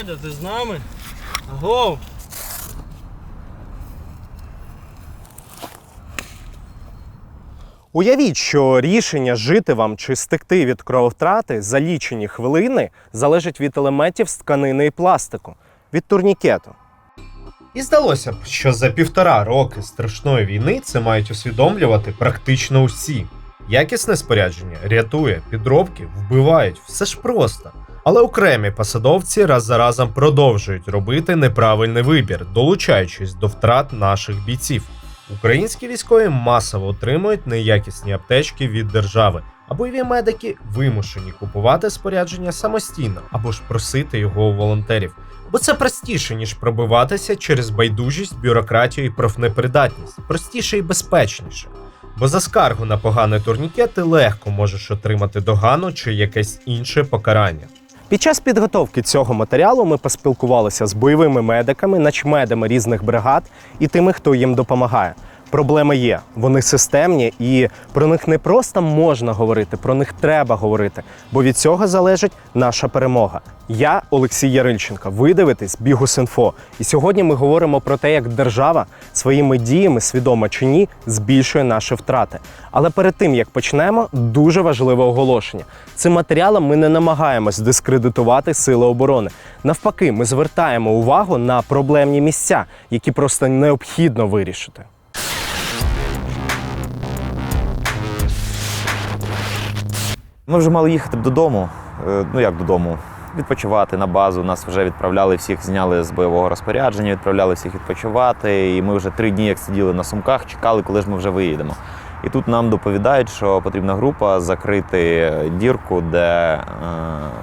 Володя, ти з нами? Агов! Уявіть, що рішення жити вам чи стекти від крововтрати за лічені хвилини залежить від елементів з тканини і пластику, від турнікету. І здалося б, що за півтора роки страшної війни це мають усвідомлювати практично усі. Якісне спорядження рятує, підробки вбивають, все ж просто. Але окремі посадовці раз за разом продовжують робити неправильний вибір, долучаючись до втрат наших бійців. Українські військові масово отримують неякісні аптечки від держави, а бойові медики вимушені купувати спорядження самостійно або ж просити його у волонтерів. Бо це простіше, ніж пробиватися через байдужість, бюрократію і профнепридатність. Простіше і безпечніше. Бо за скаргу на поганий турнікет ти легко можеш отримати догану чи якесь інше покарання. Під час підготовки цього матеріалу ми поспілкувалися з бойовими медиками, начмедами різних бригад і тими, хто їм допомагає. Проблеми є, вони системні, і про них не просто можна говорити, про них треба говорити, бо від цього залежить наша перемога. Я Олексій Ярильченко. Ви дивитесь Бігус.Інфо. І сьогодні ми говоримо про те, як держава своїми діями, свідомо чи ні, збільшує наші втрати. Але перед тим як почнемо, дуже важливе оголошення. Цим матеріалом ми не намагаємось дискредитувати сили оборони. Навпаки, ми звертаємо увагу на проблемні місця, які просто необхідно вирішити. Ми вже мали їхати додому. Е, Ну як додому? Відпочивати на базу. Нас вже відправляли всіх, зняли з бойового розпорядження, відправляли всіх відпочивати. І ми вже три дні як сиділи на сумках, чекали, коли ж ми вже виїдемо. І тут нам доповідають, що потрібна група закрити дірку, де е,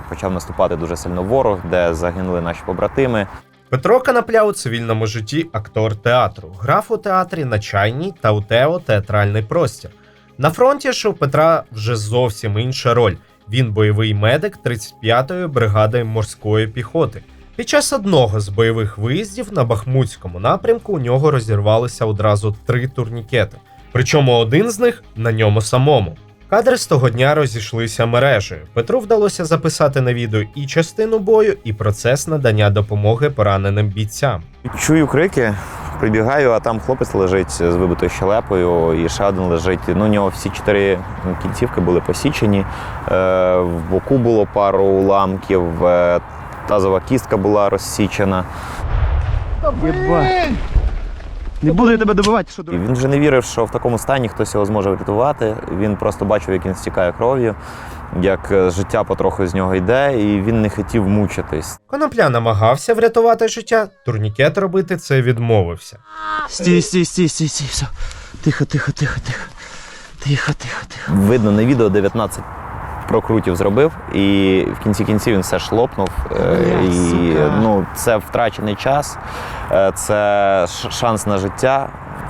почав наступати дуже сильно ворог, де загинули наші побратими. Петро Канапля у цивільному житті актор театру, грав у театрі на чайній та у Тео театральний простір. На фронті ж у Петра вже зовсім інша роль. Він бойовий медик 35-ї бригади морської піхоти. Під час одного з бойових виїздів на Бахмутському напрямку у нього розірвалися одразу три турнікети. Причому один з них на ньому самому. Кадри з того дня розійшлися мережею. Петру вдалося записати на відео і частину бою, і процес надання допомоги пораненим бійцям. Чую крики, прибігаю, а там хлопець лежить з вибитою щелепою, і ще один лежить. Ну, у нього всі чотири кінцівки були посічені. Е, в боку було пару уламків, е, тазова кістка була розсічена. Не буду я тебе добивати, що І він вже не вірив, що в такому стані хтось його зможе врятувати. Він просто бачив, як він стікає кров'ю, як е, життя потроху з нього йде, і він не хотів мучитись. Конопля намагався врятувати життя, турнікет робити це відмовився. Стій, стій, стій, стій, стій, все. Тихо, тихо, тихо, тихо. Тихо, тихо, тихо. Видно на відео 19 прокрутів зробив, і в кінці кінців він все ж лопнув. Е, І ну, це втрачений час, е, це шанс на життя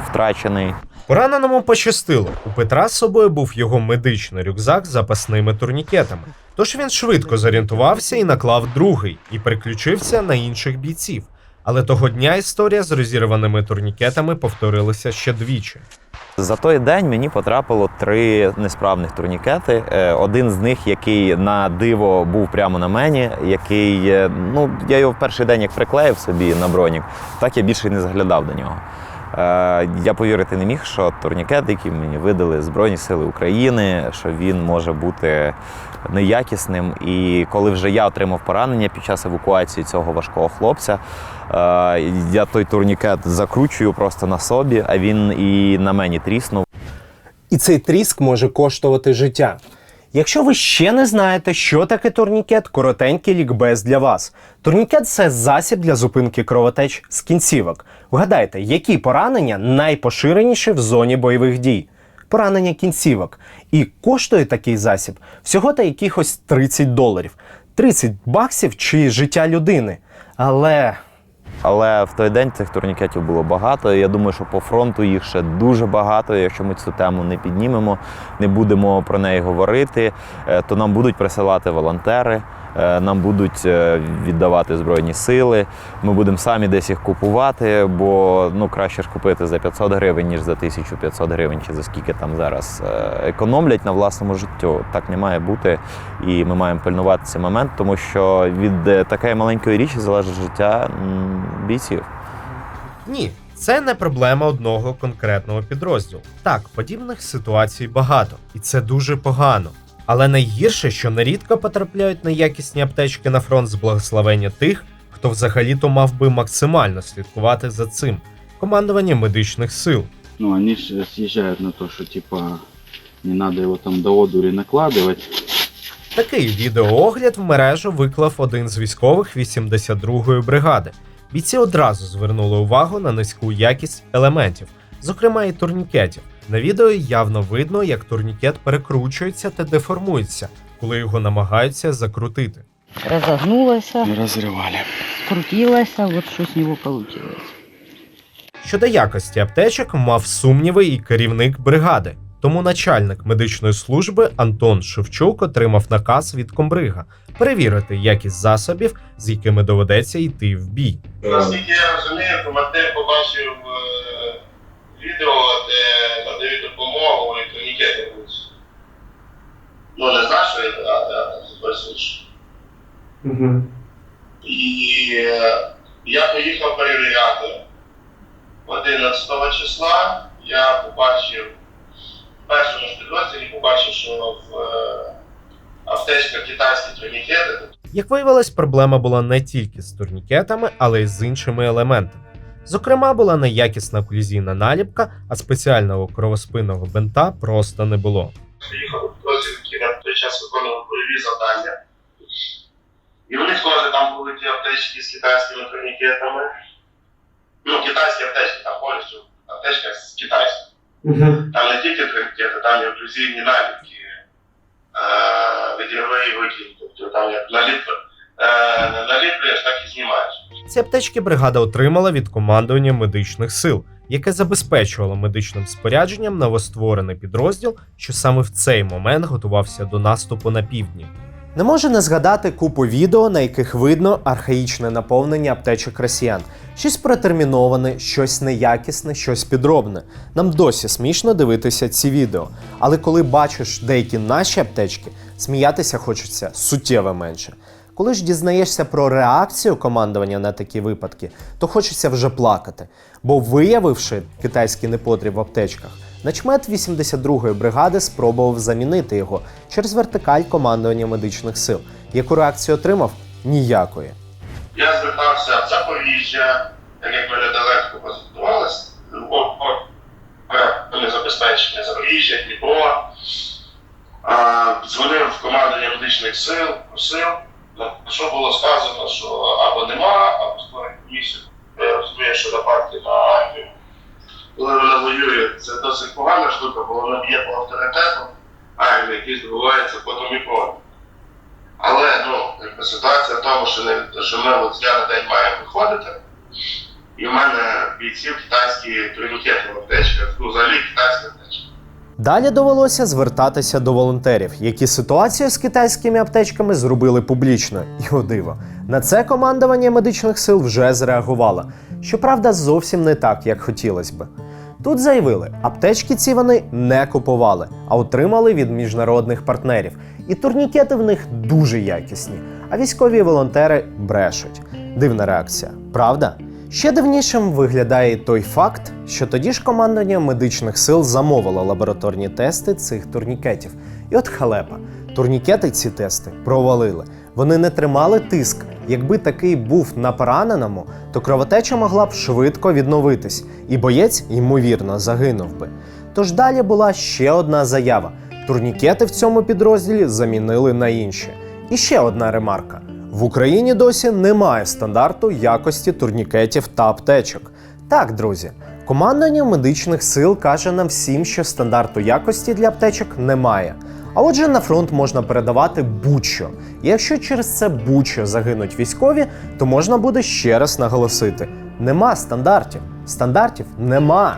втрачений. Пораненому пощастило. У Петра з собою був його медичний рюкзак з запасними турнікетами. Тож він швидко зорієнтувався і наклав другий, і переключився на інших бійців. Але того дня історія з розірваними турнікетами повторилася ще двічі. За той день мені потрапило три несправних турнікети. Е, Один з них, який на диво був прямо на мені, який, е, ну, я його в перший день як приклеїв собі на бронік, так я більше не заглядав до нього. Е, Я повірити не міг, що турнікет, який мені видали Збройні Сили України, що він може бути неякісним. І коли вже я отримав поранення під час евакуації цього важкого хлопця, е, я той турнікет закручую просто на собі, а він і на мені тріснув. І цей тріск може коштувати життя. Якщо ви ще не знаєте, що таке турнікет, коротенький лікбез для вас. Турнікет це засіб для зупинки кровотеч з кінцівок. Вгадайте, які поранення найпоширеніші в зоні бойових дій? Поранення кінцівок. І коштує такий засіб всього та якихось 30 доларів. 30 баксів чи життя людини. Але Але в той день цих турнікетів було багато. Я думаю, що по фронту їх ще дуже багато. Якщо ми цю тему не піднімемо, не будемо про неї говорити, е, то нам будуть присилати волонтери, е, нам будуть е, віддавати збройні сили. Ми будемо самі десь їх купувати, бо ну краще ж купити за 500 гривень, ніж за 1500 гривень, чи за скільки там зараз економлять на власному життю. Так не має бути, і ми маємо пильнувати цей момент, тому що від такої маленької річі залежить життя бійців. Ні, це не проблема одного конкретного підрозділу. Так, подібних ситуацій багато, і це дуже погано. Але найгірше, що нерідко потрапляють неякісні аптечки на фронт з благословення тих, хто взагалі-то мав би максимально слідкувати за цим командуванням медичних сил. Ну, они же съезжают на то, что типа не надо его там до одури накладывать. Такий відеоогляд в мережу виклав один з військових 82-ї бригади. Бійці одразу звернули увагу на низьку якість елементів, зокрема і турнікетів. На відео явно видно, як турнікет перекручується та деформується, коли його намагаються закрутити. разогнулась, И разрывали. скрутилась, вот что с него. Щодо якості аптечок мав сумніви і керівник бригади. Тому начальник медичної служби Антон Шевчук отримав наказ від комбрига перевірити якість засобів, з якими доведеться йти в бій. Наскільки я розумію, командир побачив е, відео, де надають допомогу і турнікети будуть. Ну, не з нашої, а, якоїсь. І е, я поїхав перевіряти. 11 числа я побачив першому ж підрозділі побачив, що в е, аптечках китайські турнікети, Як виявилось, проблема була не тільки з турнікетами, але й з іншими елементами. Зокрема, була неякісна колізійна наліпка, а спеціального кровоспинного бинта просто не було. приїхав у підрозділ, який на той час виконував бойові завдання. І у них теж там були ті аптечки з китайськими турнікетами. Ну, китайські аптечки, там повністю аптечка з китайською. Там не тільки турнікети, там і оклюзивні наліпки, відігровий викид, тобто там як наліп, е, наліплюєш, так і знімаєш. Ці аптечки бригада отримала від командування медичних сил, яке забезпечувало медичним спорядженням новостворений підрозділ, що саме в цей момент готувався до наступу на півдні. Не можу не згадати купу відео, на яких видно архаїчне наповнення аптечок росіян. Щось протерміноване, щось неякісне, щось підробне. Нам досі смішно дивитися ці відео. Але коли бачиш деякі наші аптечки, сміятися хочеться суттєво менше. Коли ж дізнаєшся про реакцію командування на такі випадки, то хочеться вже плакати. Бо виявивши китайський непотріб в аптечках, начмет 82-ї бригади спробував замінити його через вертикаль командування медичних сил. Яку реакцію отримав? Ніякої. Я звертався в Запоріжжя, як позиціонувалися, не забезпечення Запоріжжя, Дніпро. Дзвонив в командування медичних сил, просив, на що було сказано, що або нема, або створить комісію. Я розумію, що нападки на армію. Коли вона воює, це досить погана штука, бо вона б'є по авторитету армії, який здобувається потім і проти. Але ну, ситуація в тому, що, не, що ми от з на день маємо виходити, і в мене бійців китайські в аптечках, ну взагалі китайські аптечки. Далі довелося звертатися до волонтерів, які ситуацію з китайськими аптечками зробили публічно. І о диво, на це командування медичних сил вже зреагувало. Щоправда, зовсім не так, як хотілося би. Тут заявили, аптечки ці вони не купували, а отримали від міжнародних партнерів. І турнікети в них дуже якісні. А військові волонтери брешуть. Дивна реакція, правда? Ще дивнішим виглядає той факт, що тоді ж командування медичних сил замовило лабораторні тести цих турнікетів. І от халепа, турнікети ці тести провалили. Вони не тримали тиск. Якби такий був на пораненому, то кровотеча могла б швидко відновитись, і боєць, ймовірно, загинув би. Тож далі була ще одна заява: турнікети в цьому підрозділі замінили на інші. І ще одна ремарка: в Україні досі немає стандарту якості турнікетів та аптечок. Так, друзі, командування медичних сил каже нам всім, що стандарту якості для аптечок немає. А отже, на фронт можна передавати будь-що. Якщо через це будь-що загинуть військові, то можна буде ще раз наголосити: нема стандартів. Стандартів нема.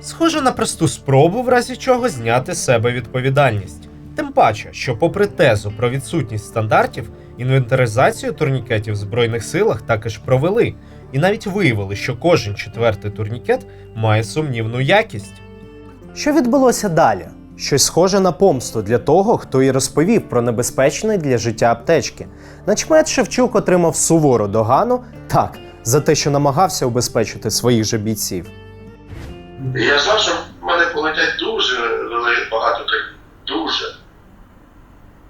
Схоже на просту спробу, в разі чого зняти з себе відповідальність. Тим паче, що, попри тезу про відсутність стандартів, інвентаризацію турнікетів в Збройних силах також провели, і навіть виявили, що кожен четвертий турнікет має сумнівну якість. Що відбулося далі? Щось схоже на помсту для того, хто і розповів про небезпечний для життя аптечки. Начмет Шевчук отримав сувору догану так за те, що намагався убезпечити своїх же бійців. Я знав, що в мене полетять дуже багато так. Дуже.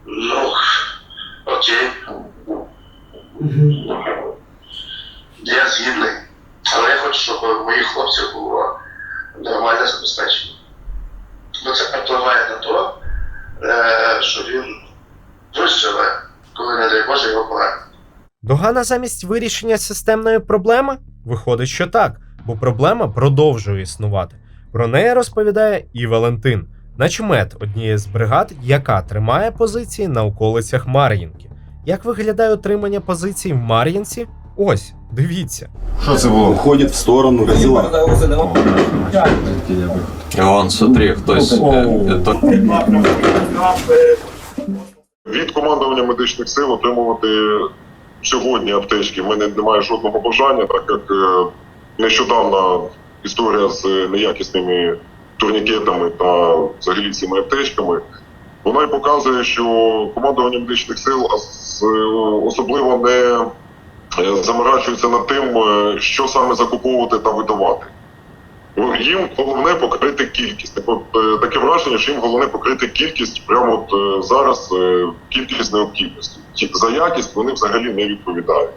Ну, окей. Я згідний. Але я хочу, щоб у моїх хлопців було нормальне забезпечення. Бо це впливає на те, що він виживе, коли, не дай Боже, його поранять. Догана замість вирішення системної проблеми? Виходить, що так, бо проблема продовжує існувати. Про неї розповідає і Валентин, начмет однієї з бригад, яка тримає позиції на околицях Мар'їнки. Як виглядає отримання позицій в Мар'їнці? Ось, дивіться. Что это было? Уходит в сторону. Вон, смотри, хтось. е, е, Від командування медичних сил отримувати сьогодні аптечки. В мене немає жодного бажання, так як е, нещодавна історія з неякісними турнікетами та взагалі цими аптечками. Вона й показує, що командування медичних сил особливо не е, заморачується над тим, е, що саме закуповувати та видавати. Їм головне покрити кількість. Так от, е, таке враження, що їм головне покрити кількість прямо от зараз кількість необхідності. За якість вони взагалі не відповідають.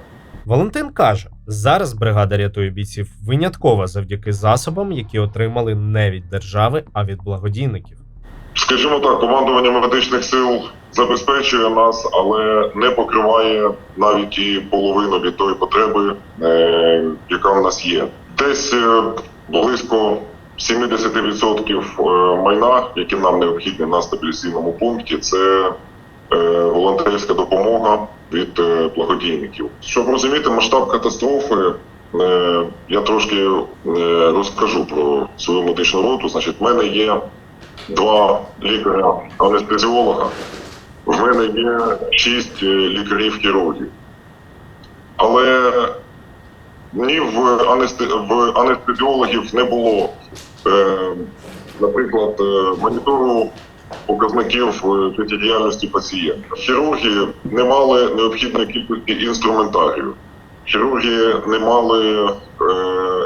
Валентин каже: зараз бригада рятує бійців винятково завдяки засобам, які отримали не від держави, а від благодійників. Скажімо так, командування медичних сил забезпечує нас, але не покриває навіть і половину від тої потреби, е, яка в нас є. Десь е, близько 70% е, майна, які нам необхідні на стабілізаційному пункті, це волонтерська допомога від благодійників. Щоб розуміти масштаб катастрофи, я трошки розкажу про свою медичну роту. Значить, в мене є два лікаря анестезіолога. В мене є шість е, лікарів-хірургів. Але ні в, в анестезіологів не було, е, наприклад, е, монітору показників життєдіяльності пацієнта. Хірурги не мали необхідної кількості інструментарію. Хірурги не мали е,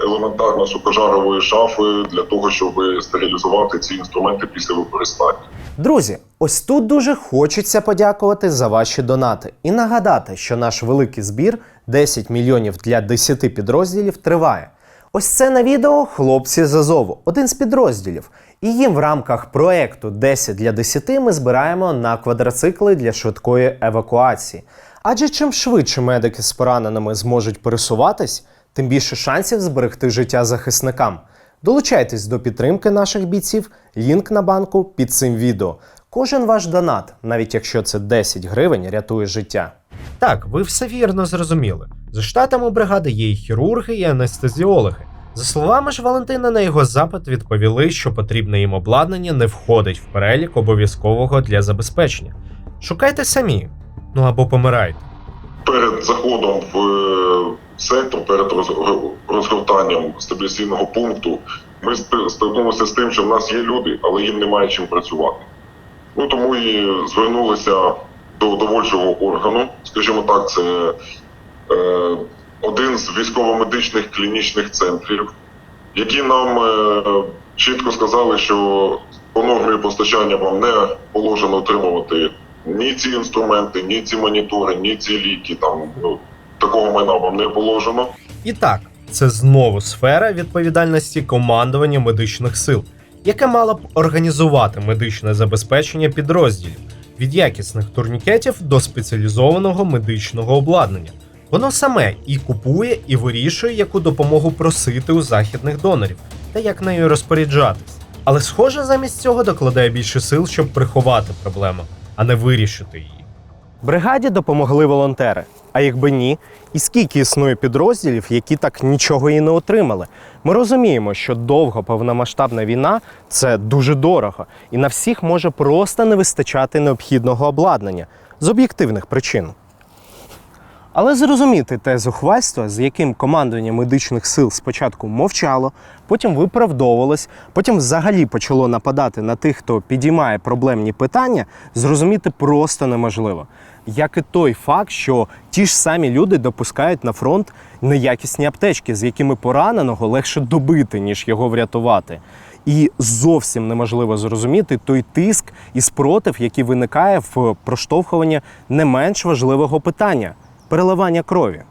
елементарно сукожарової шафи для того, щоб стерилізувати ці інструменти після використання. Друзі, ось тут дуже хочеться подякувати за ваші донати і нагадати, що наш великий збір 10 мільйонів для 10 підрозділів триває. Ось це на відео хлопці з Азову, один з підрозділів. І їм в рамках проекту 10 для 10 ми збираємо на квадроцикли для швидкої евакуації. Адже чим швидше медики з пораненими зможуть пересуватись, тим більше шансів зберегти життя захисникам. Долучайтесь до підтримки наших бійців. Лінк на банку під цим відео. Кожен ваш донат, навіть якщо це 10 гривень, рятує життя. Так, ви все вірно зрозуміли. За штатами бригади є і хірурги, і анестезіологи. За словами ж Валентина, на його запит відповіли, що потрібне їм обладнання не входить в перелік обов'язкового для забезпечення. Шукайте самі, ну або помирайте. Перед заходом в сектор, перед роз- розгортанням стабілізаційного пункту, ми стикнулися з тим, що в нас є люди, але їм немає чим працювати. Ну тому і звернулися до довольчого органу, скажімо так, це е, один з військово-медичних клінічних центрів, які нам е, чітко сказали, що по нормі постачання вам не положено отримувати ні ці інструменти, ні ці монітори, ні ці ліки. Там ну такого майна вам не положено. І так, це знову сфера відповідальності командування медичних сил, яке мало б організувати медичне забезпечення підрозділів від якісних турнікетів до спеціалізованого медичного обладнання. Воно саме і купує, і вирішує, яку допомогу просити у західних донорів та як нею розпоряджатись. Але схоже, замість цього докладає більше сил, щоб приховати проблему, а не вирішити її. Бригаді допомогли волонтери. А якби ні, і скільки існує підрозділів, які так нічого і не отримали. Ми розуміємо, що довго повномасштабна війна це дуже дорого, і на всіх може просто не вистачати необхідного обладнання з об'єктивних причин. Але зрозуміти те зухвальство, з яким командування медичних сил спочатку мовчало, потім виправдовувалось, потім взагалі почало нападати на тих, хто підіймає проблемні питання, зрозуміти просто неможливо. Як і той факт, що ті ж самі люди допускають на фронт неякісні аптечки, з якими пораненого легше добити, ніж його врятувати. І зовсім неможливо зрозуміти той тиск і спротив, який виникає в проштовхуванні не менш важливого питання переливання крові.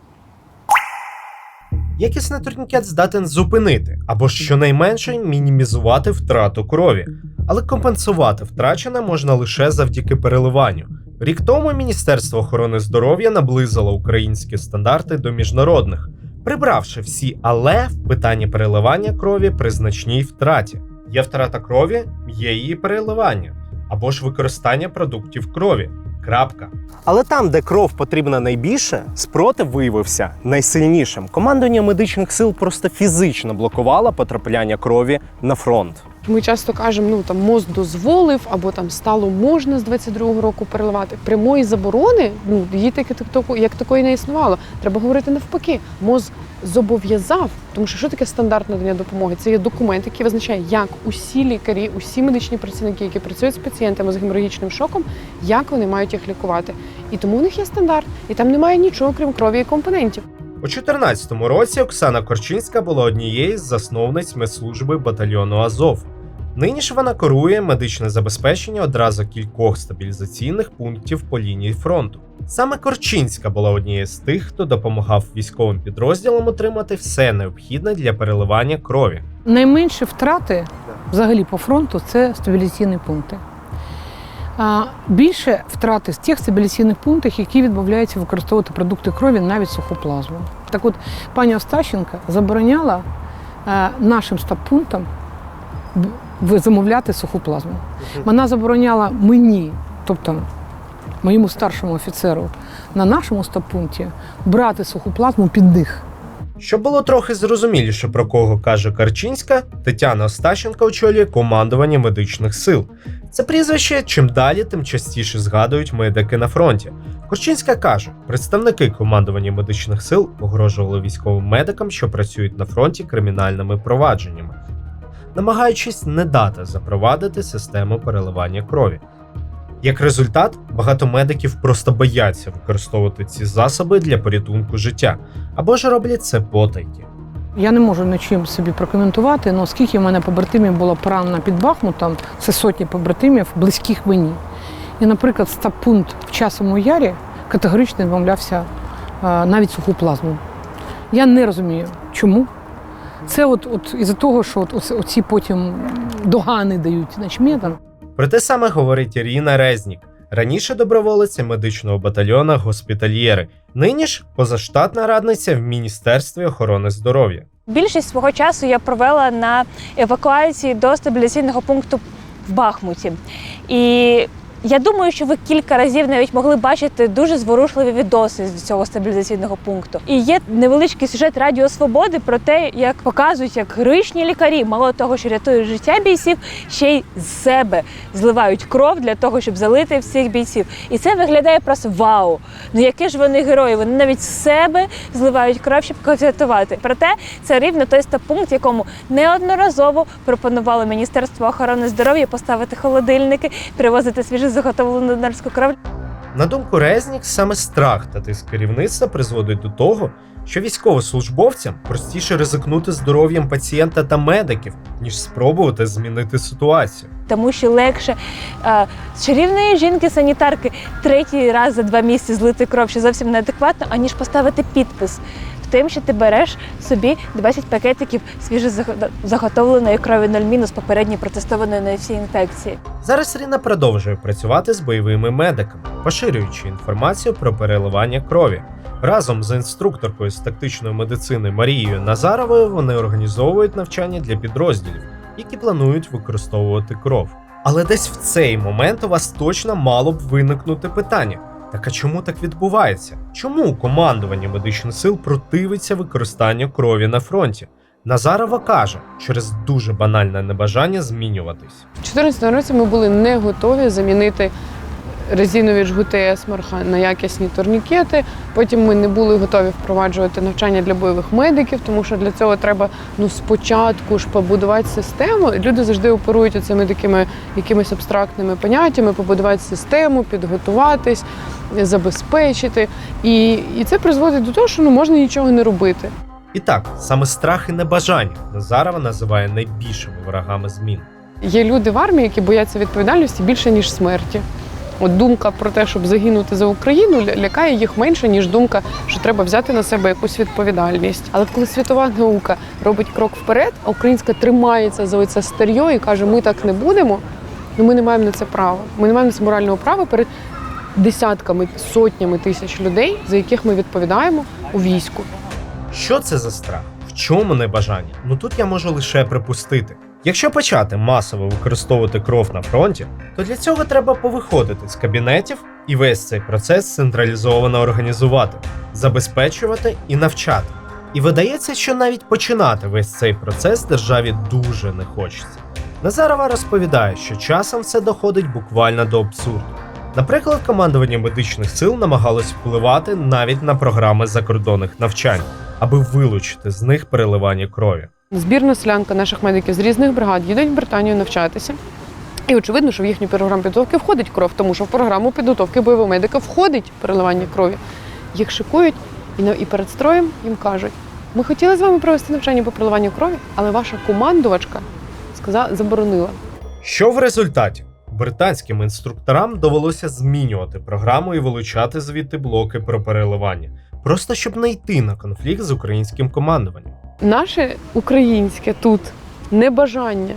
Якісний турнікет здатен зупинити або щонайменше мінімізувати втрату крові, але компенсувати втрачене можна лише завдяки переливанню. Рік тому Міністерство охорони здоров'я наблизило українські стандарти до міжнародних, прибравши всі але в питанні переливання крові при значній втраті. Є втрата крові, є її переливання або ж використання продуктів крові. Крапка. Але там, де кров потрібна найбільше, спротив виявився найсильнішим. Командування медичних сил просто фізично блокувало потрапляння крові на фронт. Ми часто кажемо, ну там МОЗ дозволив або там стало можна з 22-го року переливати. Прямої заборони, ну її таки як такої не існувало. Треба говорити навпаки. МОЗ зобов'язав, тому що що таке стандарт надання допомоги? Це є документ, який визначає, як усі лікарі, усі медичні працівники, які працюють з пацієнтами з геморрагічним шоком, як вони мають їх лікувати. І тому у них є стандарт, і там немає нічого, крім крові і компонентів. У 2014 році Оксана Корчинська була однією з засновниць медслужби батальйону Азов. Нині ж вона керує медичне забезпечення одразу кількох стабілізаційних пунктів по лінії фронту. Саме Корчинська була однією з тих, хто допомагав військовим підрозділам отримати все необхідне для переливання крові. Найменші втрати взагалі по фронту це стабілізаційні пункти. Більше втрати з тих стабілізаційних пунктів, які відмовляються використовувати продукти крові, навіть суху плазму. Так от, пані Остащенка забороняла е, нашим стаб-пунктам замовляти суху плазму. Вона забороняла мені, тобто моєму старшому офіцеру, на нашому стаб-пункті брати суху плазму під них. Щоб було трохи зрозуміліше, про кого каже Карчинська, Тетяна Остащенко очолює командування медичних сил. Це прізвище чим далі, тим частіше згадують медики на фронті. Корчинська каже, представники командування медичних сил погрожували військовим медикам, що працюють на фронті кримінальними провадженнями, намагаючись не дати запровадити систему переливання крові. Як результат, багато медиків просто бояться використовувати ці засоби для порятунку життя або ж роблять це потайки. Я не можу нічим собі прокоментувати, але оскільки в мене побратимів було поранено під Бахмутом, це сотні побратимів близьких мені. І, наприклад, стаб-пункт в часовому ярі категорично відмовлявся е, навіть суху плазму. Я не розумію, чому. Це от, от із-за того, що от, оці- потім догани дають начмедам. Про те саме говорить Ірина Резнік, раніше доброволиця медичного батальйона госпітальєри, нині ж позаштатна радниця в Міністерстві охорони здоров'я. Більшість свого часу я провела на евакуації до стабілізаційного пункту в Бахмуті. І я думаю, що ви кілька разів навіть могли бачити дуже зворушливі відоси з цього стабілізаційного пункту. І є невеличкий сюжет Радіо Свободи про те, як показують, як героїчні лікарі, мало того, що рятують життя бійців, ще й з себе зливають кров для того, щоб залити всіх бійців. І це виглядає просто вау. Ну які ж вони герої? Вони навіть з себе зливають кров, щоб когось. Проте це рівно той стаб-пункт, якому неодноразово пропонувало Міністерство охорони здоров'я поставити холодильники, привозити свіжу заготовлену донорську кров. На думку Резнік, саме страх та тиск керівництва призводить до того, що військовослужбовцям простіше ризикнути здоров'ям пацієнта та медиків, ніж спробувати змінити ситуацію. Тому що легше е, з чарівної жінки-санітарки третій раз за два місяці злити кров, що зовсім неадекватно, аніж поставити підпис тим, що ти береш собі 20 пакетиків свіжозаготовленої крові 0 з попередньо протестованої на всі інфекції. Зараз Ріна продовжує працювати з бойовими медиками, поширюючи інформацію про переливання крові. Разом з інструкторкою з тактичної медицини Марією Назаровою вони організовують навчання для підрозділів, які планують використовувати кров. Але десь в цей момент у вас точно мало б виникнути питання: так а чому так відбувається? Чому командування медичних сил противиться використанню крові на фронті? Назарова каже, через дуже банальне небажання змінюватись. У 2014 році ми були не готові замінити резинові жгути Есмарха на якісні турнікети. Потім ми не були готові впроваджувати навчання для бойових медиків, тому що для цього треба ну спочатку ж побудувати систему. Люди завжди оперують оцими такими якимись абстрактними поняттями, побудувати систему, підготуватись, забезпечити. І, і це призводить до того, що ну можна нічого не робити. І так, саме страх і небажання Назарова називає найбільшими ворогами змін. Є люди в армії, які бояться відповідальності більше ніж смерті. От думка про те, щоб загинути за Україну, лякає їх менше, ніж думка, що треба взяти на себе якусь відповідальність. Але коли світова наука робить крок вперед, а українська тримається за оце старьо і каже, ми так не будемо, ну ми не маємо на це права. Ми не маємо на це морального права перед десятками, сотнями тисяч людей, за яких ми відповідаємо у війську. Що це за страх? В чому небажання? Ну тут я можу лише припустити. Якщо почати масово використовувати кров на фронті, то для цього треба повиходити з кабінетів і весь цей процес централізовано організувати, забезпечувати і навчати. І видається, що навіть починати весь цей процес державі дуже не хочеться. Назарова розповідає, що часом все доходить буквально до абсурду. Наприклад, командування медичних сил намагалось впливати навіть на програми закордонних навчань, аби вилучити з них переливання крові. Збірна селянка наших медиків з різних бригад їдуть в Британію навчатися. І очевидно, що в їхню програму підготовки входить кров, тому що в програму підготовки бойового медика входить переливання крові. Їх шикують і, перед строєм їм кажуть: ми хотіли з вами провести навчання по переливанню крові, але ваша командувачка сказала, заборонила. Що в результаті? Британським інструкторам довелося змінювати програму і вилучати звідти блоки про переливання, просто щоб не йти на конфлікт з українським командуванням. Наше українське тут небажання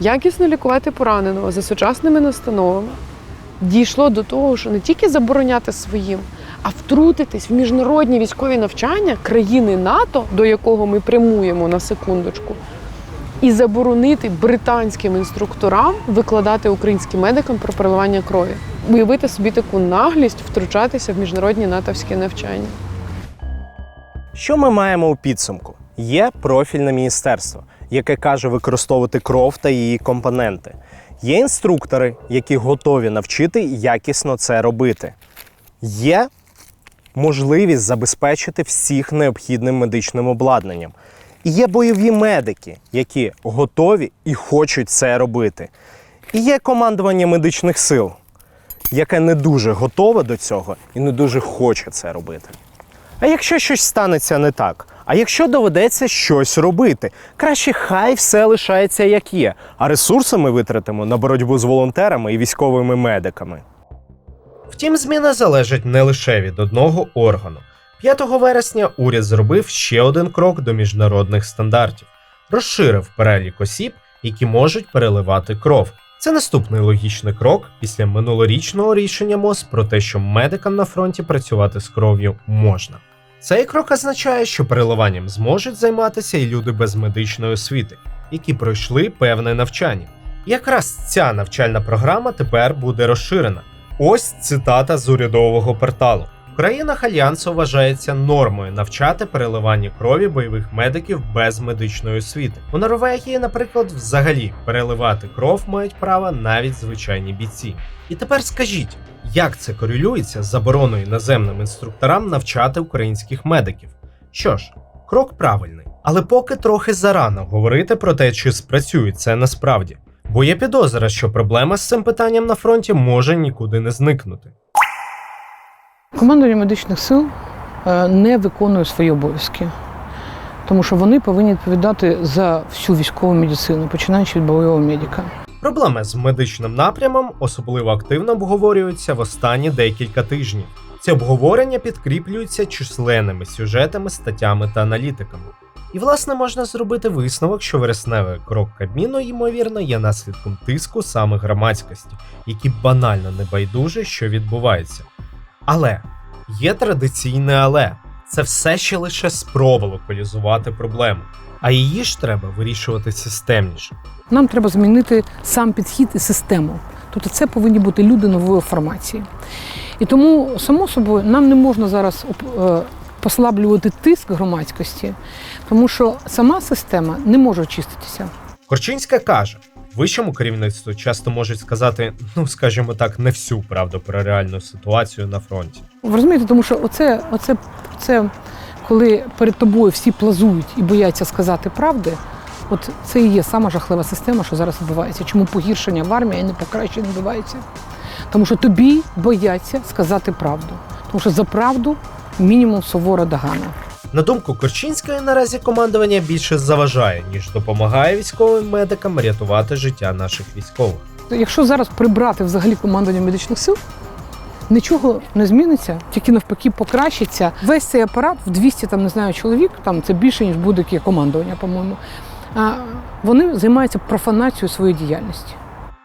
якісно лікувати пораненого за сучасними настановами дійшло до того, що не тільки забороняти своїм, а втрутитись в міжнародні військові навчання країни НАТО, до якого ми прямуємо на секундочку, і заборонити британським інструкторам викладати українським медикам про переливання крові. Уявити собі таку наглість втручатися в міжнародні натовські навчання. Що ми маємо у підсумку? Є профільне міністерство, яке каже використовувати кров та її компоненти. Є інструктори, які готові навчити якісно це робити. Є можливість забезпечити всіх необхідним медичним обладнанням. І є бойові медики, які готові і хочуть це робити. І є командування медичних сил, яке не дуже готове до цього і не дуже хоче це робити. А якщо щось станеться не так? А якщо доведеться щось робити, краще хай все лишається як є, а ресурси ми витратимо на боротьбу з волонтерами і військовими медиками. Втім, зміна залежить не лише від одного органу. 5 вересня уряд зробив ще один крок до міжнародних стандартів, розширив перелік осіб, які можуть переливати кров. Це наступний логічний крок після минулорічного рішення МОЗ про те, що медикам на фронті працювати з кров'ю можна. Цей крок означає, що переливанням зможуть займатися і люди без медичної освіти, які пройшли певне навчання. Якраз ця навчальна програма тепер буде розширена. Ось цитата з урядового порталу. В країнах альянсу вважається нормою навчати переливання крові бойових медиків без медичної освіти. У Норвегії, наприклад, взагалі переливати кров мають право навіть звичайні бійці. І тепер скажіть, як це корелюється з забороною іноземним інструкторам навчати українських медиків? Що ж, крок правильний, але поки трохи зарано говорити про те, чи спрацює це насправді. Бо є підозра, що проблема з цим питанням на фронті може нікуди не зникнути. Командування медичних сил е, не виконує свої обов'язки, тому що вони повинні відповідати за всю військову медицину, починаючи від бойового медика. Проблеми з медичним напрямом особливо активно обговорюються в останні декілька тижнів. Ці обговорення підкріплюються численними сюжетами, статтями та аналітиками. І, власне, можна зробити висновок, що вересневий крок Кабміну, ймовірно, є наслідком тиску саме громадськості, які банально не байдужі, що відбувається. Але є традиційне але це все ще лише спроба локалізувати проблему. А її ж треба вирішувати системніше. Нам треба змінити сам підхід і систему. Тобто це повинні бути люди нової формації. І тому, само собою, нам не можна зараз е, послаблювати тиск громадськості, тому що сама система не може очиститися. Корчинська каже: вищому керівництву часто можуть сказати, ну скажімо так, не всю правду про реальну ситуацію на фронті. Ви розумієте, тому що оце, оце, це коли перед тобою всі плазують і бояться сказати правди, от це і є сама жахлива система, що зараз відбувається. Чому погіршення в армії, не покращення відбувається? Тому що тобі бояться сказати правду. Тому що за правду мінімум сувора догана. На думку Корчинської, наразі командування більше заважає, ніж допомагає військовим медикам рятувати життя наших військових. Якщо зараз прибрати взагалі командування медичних сил, нічого не зміниться, тільки навпаки покращиться. Весь цей апарат в 200 там не знаю чоловік, там це більше ніж будь-яке командування, по-моєму. А вони займаються профанацією своєї діяльності.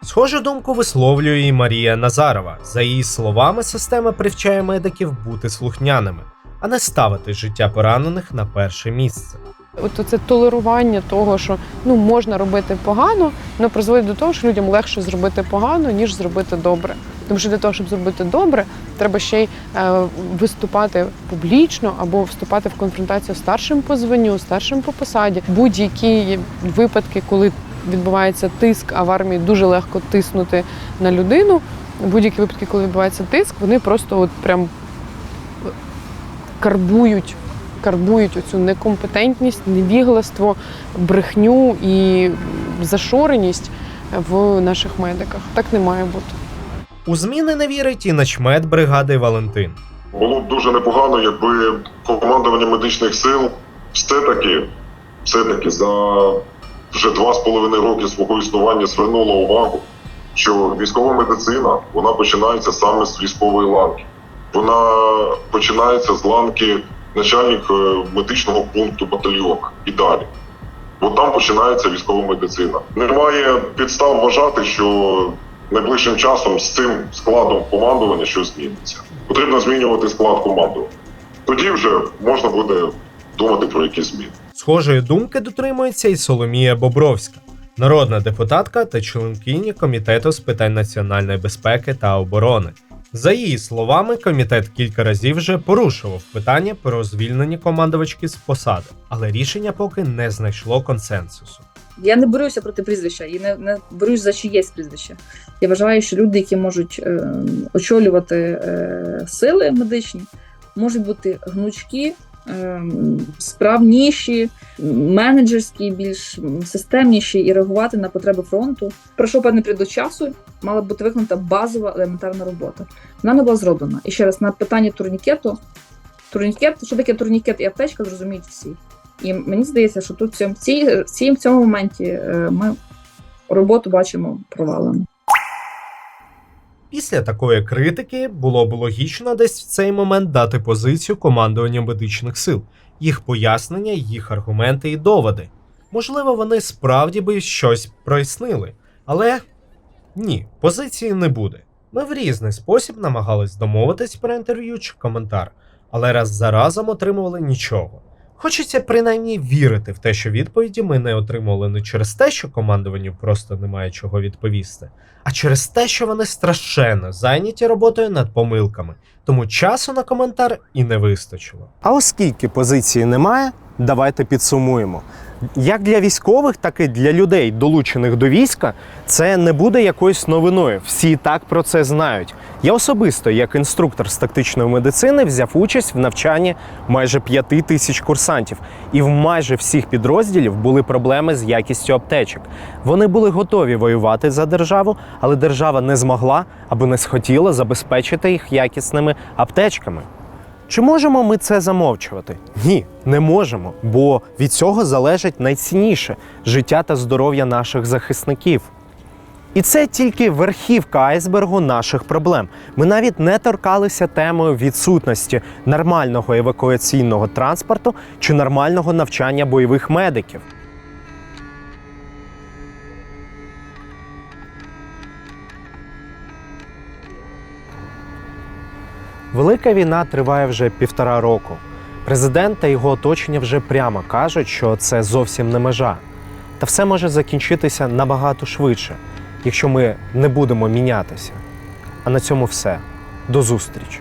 Схожу думку висловлює і Марія Назарова. За її словами, система привчає медиків бути слухняними, а не ставити життя поранених на перше місце. От це толерування того, що ну можна робити погано, воно призводить до того, що людям легше зробити погано, ніж зробити добре. Тому що для того, щоб зробити добре, треба ще й е, виступати публічно або вступати в конфронтацію старшим по званню, старшим по посаді. Будь-які випадки, коли відбувається тиск, а в армії дуже легко тиснути на людину. Будь-які випадки, коли відбувається тиск, вони просто от прям карбують карбують оцю некомпетентність, невігластво, брехню і зашореність в наших медиках. Так не має бути. У зміни не вірить і начмет бригади Валентин. Було б дуже непогано, якби командування медичних сил все-таки, все-таки за вже два з половиною роки свого існування звернуло увагу, що військова медицина вона починається саме з військової ланки. Вона починається з ланки начальник е, медичного пункту батальйону і далі. От там починається військова медицина. Немає підстав вважати, що найближчим часом з цим складом командування щось зміниться. Потрібно змінювати склад командування. Тоді вже можна буде думати про якісь зміни. Схожої думки дотримується і Соломія Бобровська, народна депутатка та членкиня комітету з питань національної безпеки та оборони. За її словами, комітет кілька разів вже порушував питання про звільнення командувачки з посади, але рішення поки не знайшло консенсусу. Я не борюся проти прізвища і не, не борюсь за чиєсь прізвище. Я вважаю, що люди, які можуть е, очолювати е, сили медичні, можуть бути гнучкі, справніші, менеджерські, більш системніші і реагувати на потреби фронту. Пройшов певний період часу, мала бути виконана базова елементарна робота. Вона не була зроблена. І ще раз на питання турнікету. Турнікет, що таке турнікет і аптечка, зрозуміють всі. І мені здається, що тут в цьому, в цьому моменті е, ми роботу бачимо провалену. Після такої критики було б логічно десь в цей момент дати позицію командування медичних сил, їх пояснення, їх аргументи і доводи. Можливо, вони справді би щось прояснили, але ні, позиції не буде. Ми в різний спосіб намагались домовитись про інтерв'ю чи коментар, але раз за разом отримували нічого. Хочеться принаймні вірити в те, що відповіді ми не отримували не через те, що командуванню просто немає чого відповісти, а через те, що вони страшенно зайняті роботою над помилками, тому часу на коментар і не вистачило. А оскільки позиції немає, давайте підсумуємо. Як для військових, так і для людей, долучених до війська, це не буде якоюсь новиною. Всі і так про це знають. Я особисто, як інструктор з тактичної медицини, взяв участь в навчанні майже п'яти тисяч курсантів, і в майже всіх підрозділів були проблеми з якістю аптечок. Вони були готові воювати за державу, але держава не змогла або не схотіла забезпечити їх якісними аптечками. Чи можемо ми це замовчувати? Ні, не можемо, бо від цього залежить найцінніше життя та здоров'я наших захисників. І це тільки верхівка айсбергу наших проблем. Ми навіть не торкалися темою відсутності нормального евакуаційного транспорту чи нормального навчання бойових медиків. Велика війна триває вже півтора року. Президент та його оточення вже прямо кажуть, що це зовсім не межа. Та все може закінчитися набагато швидше, якщо ми не будемо мінятися. А на цьому все. До зустрічі!